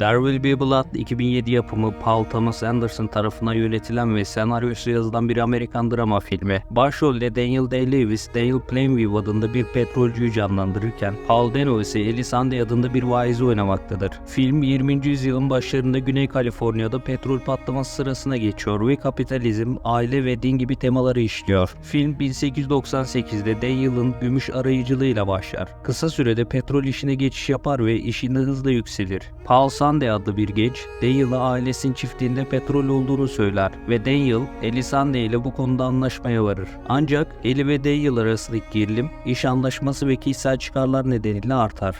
There Will Be Blood 2007 yapımı Paul Thomas Anderson tarafından yönetilen ve senaryosu yazılan bir Amerikan drama filmi. Başrolde Daniel Day-Lewis, Daniel Plainview adında bir petrolcüyü canlandırırken Paul Dano ise Elisande adında bir vaizi oynamaktadır. Film 20. yüzyılın başlarında Güney Kaliforniya'da petrol patlaması sırasına geçiyor ve kapitalizm, aile ve din gibi temaları işliyor. Film 1898'de Daniel'ın gümüş arayıcılığıyla başlar. Kısa sürede petrol işine geçiş yapar ve işinde hızla yükselir. Paul Sunday adlı bir genç, Daniel'a ailesinin çiftliğinde petrol olduğunu söyler ve Daniel, Ellie Sunday ile bu konuda anlaşmaya varır. Ancak Ellie ve Daniel arasındaki gerilim, iş anlaşması ve kişisel çıkarlar nedeniyle artar.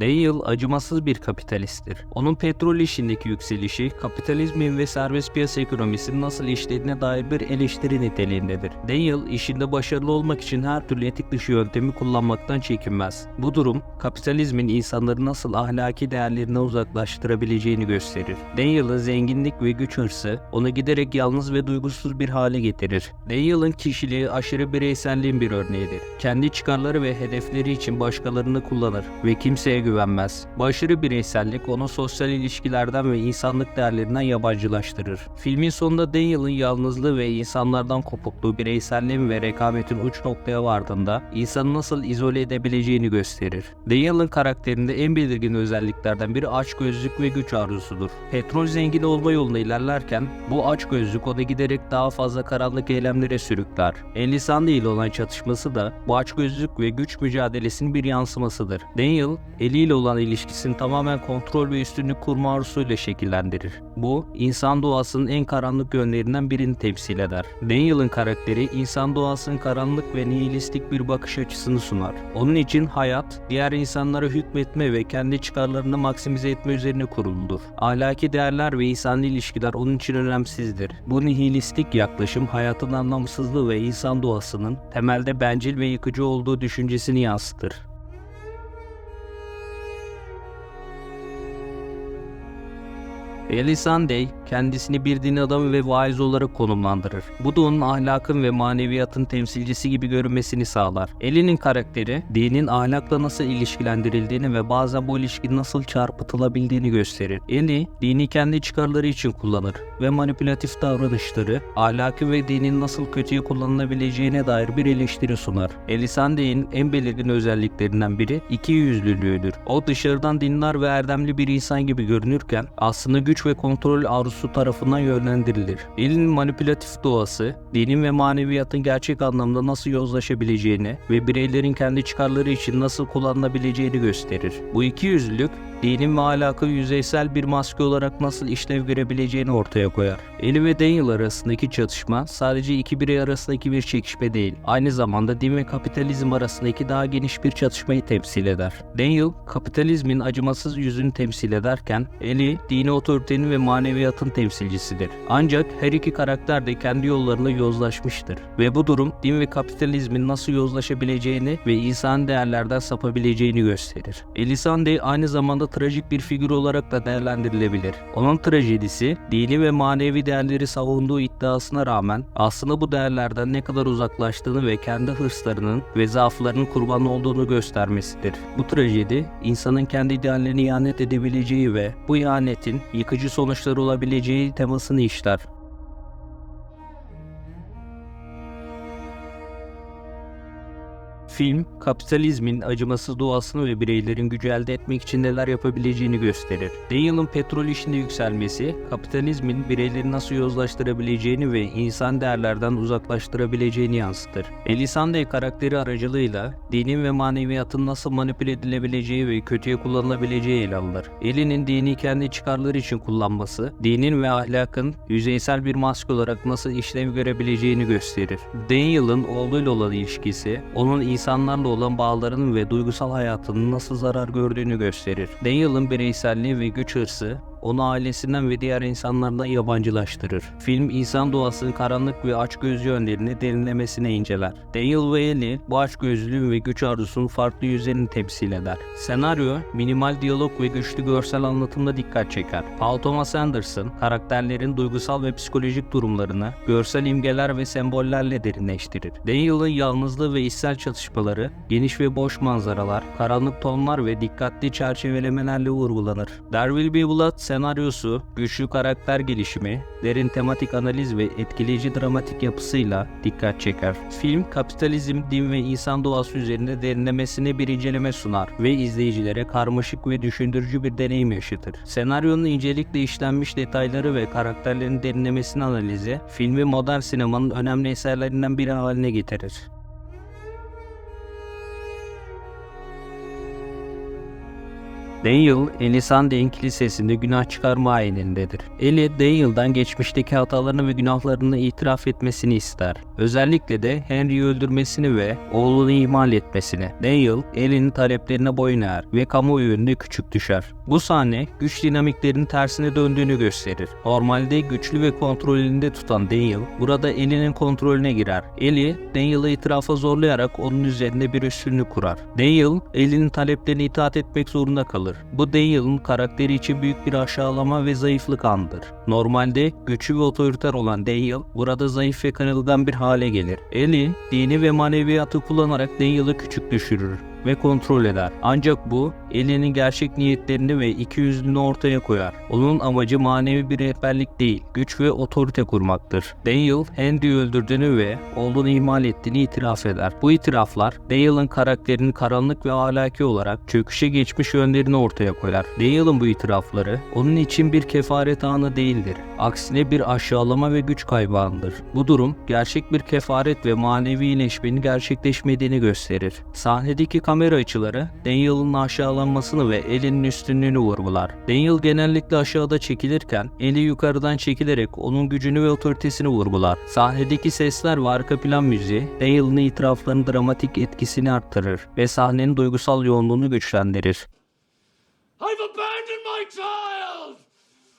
Daniel acımasız bir kapitalisttir. Onun petrol işindeki yükselişi, kapitalizmin ve serbest piyasa ekonomisinin nasıl işlediğine dair bir eleştiri niteliğindedir. Daniel işinde başarılı olmak için her türlü etik dışı yöntemi kullanmaktan çekinmez. Bu durum, kapitalizmin insanları nasıl ahlaki değerlerine uzaklaştırabileceğini gösterir. Daniel'ın zenginlik ve güç hırsı, onu giderek yalnız ve duygusuz bir hale getirir. Daniel'ın kişiliği aşırı bireyselliğin bir örneğidir. Kendi çıkarları ve hedefleri için başkalarını kullanır ve kimseye güvenmez. Bu bireysellik onu sosyal ilişkilerden ve insanlık değerlerinden yabancılaştırır. Filmin sonunda Daniel'ın yalnızlığı ve insanlardan kopukluğu bireyselliğin ve rekabetin uç noktaya vardığında insanı nasıl izole edebileceğini gösterir. Daniel'ın karakterinde en belirgin özelliklerden biri açgözlük ve güç arzusudur. Petrol zengini olma yolunda ilerlerken bu açgözlük onu giderek daha fazla karanlık eylemlere sürükler. Elisande ile olan çatışması da bu açgözlük ve güç mücadelesinin bir yansımasıdır. Daniel, Eli ile olan ilişkisini tamamen kontrol ve üstünlük kurma arzusuyla şekillendirir. Bu, insan doğasının en karanlık yönlerinden birini temsil eder. Daniel'ın karakteri insan doğasının karanlık ve nihilistik bir bakış açısını sunar. Onun için hayat, diğer insanlara hükmetme ve kendi çıkarlarını maksimize etme üzerine kuruludur. Ahlaki değerler ve insani ilişkiler onun için önemsizdir. Bu nihilistik yaklaşım hayatın anlamsızlığı ve insan doğasının temelde bencil ve yıkıcı olduğu düşüncesini yansıtır. Ellie Sunday kendisini bir din adamı ve vaiz olarak konumlandırır. Bu da onun ahlakın ve maneviyatın temsilcisi gibi görünmesini sağlar. Ellie'nin karakteri dinin ahlakla nasıl ilişkilendirildiğini ve bazen bu ilişkinin nasıl çarpıtılabildiğini gösterir. Ellie dini kendi çıkarları için kullanır ve manipülatif davranışları ahlakı ve dinin nasıl kötüye kullanılabileceğine dair bir eleştiri sunar. Ellie Sunday'in en belirgin özelliklerinden biri iki yüzlülüğüdür. O dışarıdan dindar ve erdemli bir insan gibi görünürken aslında güç ve kontrol arzusu tarafından yönlendirilir. Elinin manipülatif doğası, dinin ve maneviyatın gerçek anlamda nasıl yozlaşabileceğini ve bireylerin kendi çıkarları için nasıl kullanılabileceğini gösterir. Bu iki yüzlülük, dinin ve ahlakı yüzeysel bir maske olarak nasıl işlev görebileceğini ortaya koyar. Eli ve Daniel arasındaki çatışma sadece iki birey arasındaki bir çekişme değil, aynı zamanda din ve kapitalizm arasındaki daha geniş bir çatışmayı temsil eder. Daniel, kapitalizmin acımasız yüzünü temsil ederken, Eli, dini otoritenin ve maneviyatın temsilcisidir. Ancak her iki karakter de kendi yollarında yozlaşmıştır ve bu durum din ve kapitalizmin nasıl yozlaşabileceğini ve insan değerlerden sapabileceğini gösterir. Elisande aynı zamanda trajik bir figür olarak da değerlendirilebilir. Onun trajedisi, dini ve manevi değerleri savunduğu iddiasına rağmen aslında bu değerlerden ne kadar uzaklaştığını ve kendi hırslarının ve zaaflarının kurbanı olduğunu göstermesidir. Bu trajedi, insanın kendi ideallerine ihanet edebileceği ve bu ihanetin yıkıcı sonuçları olabileceği temasını işler. Film, kapitalizmin acımasız doğasını ve bireylerin gücü elde etmek için neler yapabileceğini gösterir. Daniel'ın petrol işinde yükselmesi, kapitalizmin bireyleri nasıl yozlaştırabileceğini ve insan değerlerden uzaklaştırabileceğini yansıtır. Elisande karakteri aracılığıyla dinin ve maneviyatın nasıl manipüle edilebileceği ve kötüye kullanılabileceği ele alınır. Eli'nin dini kendi çıkarları için kullanması, dinin ve ahlakın yüzeysel bir maske olarak nasıl işlev görebileceğini gösterir. Daniel'ın oğluyla olan ilişkisi, onun insanlarla olan bağlarının ve duygusal hayatının nasıl zarar gördüğünü gösterir. Daniel'ın bireyselliği ve güç hırsı, onu ailesinden ve diğer insanlardan yabancılaştırır. Film insan doğasının karanlık ve açgözlü yönlerini derinlemesine inceler. Daniel Ellie bu açgözlülüğün ve güç arzusunun farklı yüzlerini temsil eder. Senaryo minimal diyalog ve güçlü görsel anlatımda dikkat çeker. Paul Thomas Anderson karakterlerin duygusal ve psikolojik durumlarını görsel imgeler ve sembollerle derinleştirir. Daniel'ın yalnızlığı ve içsel çatışmaları, geniş ve boş manzaralar, karanlık tonlar ve dikkatli çerçevelemelerle vurgulanır. There Will Be Blood senaryosu, güçlü karakter gelişimi, derin tematik analiz ve etkileyici dramatik yapısıyla dikkat çeker. Film, kapitalizm, din ve insan doğası üzerinde derinlemesine bir inceleme sunar ve izleyicilere karmaşık ve düşündürücü bir deneyim yaşatır. Senaryonun incelikle işlenmiş detayları ve karakterlerin derinlemesine analizi, filmi modern sinemanın önemli eserlerinden biri haline getirir. Daniel, Elisande'in kilisesinde günah çıkarma ayenindedir. Eli, Daniel'dan geçmişteki hatalarını ve günahlarını itiraf etmesini ister. Özellikle de Henry'i öldürmesini ve oğlunu ihmal etmesini. Daniel, Ellie'nin taleplerine boyun eğer ve kamuoyu önünde küçük düşer. Bu sahne, güç dinamiklerinin tersine döndüğünü gösterir. Normalde güçlü ve kontrolünde tutan Daniel, burada Ellie'nin kontrolüne girer. Ellie, Daniel'ı itirafa zorlayarak onun üzerinde bir üstünlük kurar. Daniel, Ellie'nin taleplerine itaat etmek zorunda kalır. Bu Daniel'ın karakteri için büyük bir aşağılama ve zayıflık anıdır. Normalde güçlü ve otoriter olan Daniel burada zayıf ve kırılgan bir hale gelir. Ellie dini ve maneviyatı kullanarak Daniel'ı küçük düşürür ve kontrol eder. Ancak bu Ellie'nin gerçek niyetlerini ve ikiyüzlülüğünü ortaya koyar. Onun amacı manevi bir rehberlik değil, güç ve otorite kurmaktır. Daniel, Henry'i öldürdüğünü ve oğlunu ihmal ettiğini itiraf eder. Bu itiraflar, Daniel'ın karakterinin karanlık ve ahlaki olarak çöküşe geçmiş yönlerini ortaya koyar. Daniel'ın bu itirafları, onun için bir kefaret anı değildir. Aksine bir aşağılama ve güç kaybı anıdır. Bu durum, gerçek bir kefaret ve manevi iyileşmenin gerçekleşmediğini gösterir. Sahnedeki kamera açıları, Daniel'ın aşağılanmasını ve Ellie'nin üstünlüğünü vurgular. Daniel genellikle aşağıda çekilirken, Ellie yukarıdan çekilerek onun gücünü ve otoritesini vurgular. Sahnedeki sesler ve arka plan müziği, Daniel'ın itiraflarının dramatik etkisini arttırır ve sahnenin duygusal yoğunluğunu güçlendirir. I've abandoned my child!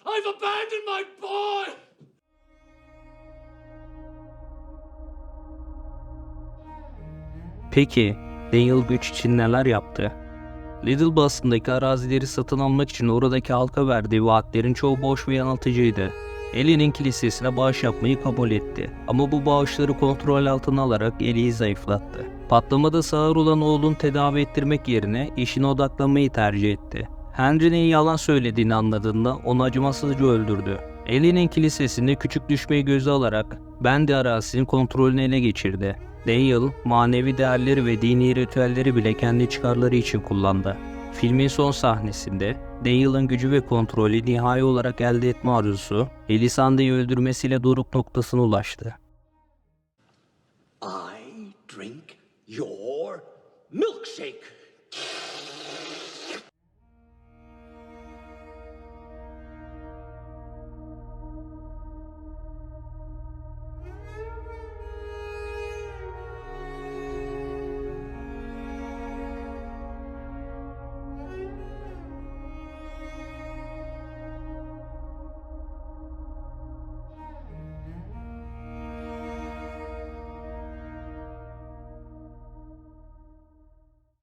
I've abandoned my boy! Peki, Daniel güç için neler yaptı? Little Boston'daki arazileri satın almak için oradaki halka verdiği vaatlerin çoğu boş ve yanıltıcıydı. Ellie'nin kilisesine bağış yapmayı kabul etti. Ama bu bağışları kontrol altına alarak Ellie'yi zayıflattı. Patlamada sağır olan oğlunu tedavi ettirmek yerine işine odaklanmayı tercih etti. Henry'nin yalan söylediğini anladığında onu acımasızca öldürdü. Ellie'nin kilisesinde küçük düşmeyi göze alarak Bendi arazisinin kontrolünü ele geçirdi. Daniel, manevi değerleri ve dini ritüelleri bile kendi çıkarları için kullandı. Filmin son sahnesinde Daniel'ın gücü ve kontrolü nihai olarak elde etme arzusu, Elisande'yi öldürmesiyle doruk noktasına ulaştı. I drink your milkshake.